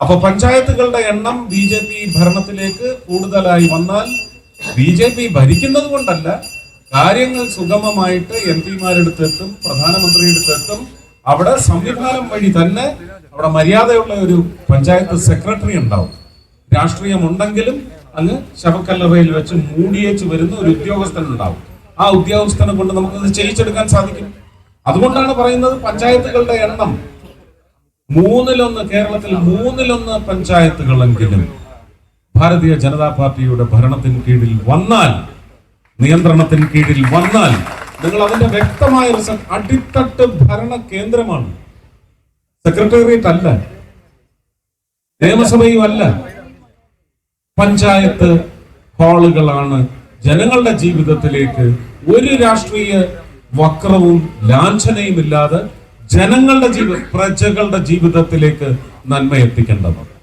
അപ്പൊ പഞ്ചായത്തുകളുടെ എണ്ണം ബി ജെ പി ഭരണത്തിലേക്ക് കൂടുതലായി വന്നാൽ ബി ജെ പി ഭരിക്കുന്നത് കൊണ്ടല്ല കാര്യങ്ങൾ സുഗമമായിട്ട് എം പിമാരെടുത്തെത്തും പ്രധാനമന്ത്രിയെടുത്തെത്തും. അവിടെ സംവിധാനം വഴി തന്നെ അവിടെ മര്യാദയുള്ള ഒരു പഞ്ചായത്ത് സെക്രട്ടറി ഉണ്ടാവും. രാഷ്ട്രീയം ഉണ്ടെങ്കിലും അങ്ങ് ശവക്കല്ലറയിൽ വെച്ച് മൂടിയേച്ച് വരുന്ന ഒരു ഉദ്യോഗസ്ഥൻ ഉണ്ടാവും ആ ഉദ്യോഗസ്ഥനെ കൊണ്ട് നമുക്കത് ചെയ്യിച്ചെടുക്കാൻ സാധിക്കും. അതുകൊണ്ടാണ് പറയുന്നത് പഞ്ചായത്തുകളുടെ എണ്ണം മൂന്നിലൊന്ന് കേരളത്തിൽ മൂന്നിലൊന്ന് പഞ്ചായത്തുകളെങ്കിലും ഭാരതീയ ജനതാ പാർട്ടിയുടെ ഭരണത്തിന് കീഴിൽ വന്നാൽ നിയന്ത്രണത്തിന് കീഴിൽ വന്നാൽ നിങ്ങൾ അതിന്റെ വ്യക്തമായ അടിത്തട്ട് ഭരണ കേന്ദ്രമാണ്. സെക്രട്ടേറിയറ്റ് അല്ല. നിയമസഭയും അല്ല. പഞ്ചായത്ത് ഹാളുകളാണ് ജനങ്ങളുടെ ജീവിതത്തിലേക്ക് ഒരു രാഷ്ട്രീയ വക്രവും ലാഞ്ചനയും ഇല്ലാതെ ജനങ്ങളുടെ ജീവിത പ്രജകളുടെ ജീവിതത്തിലേക്ക് നന്മ എത്തിക്കേണ്ടത്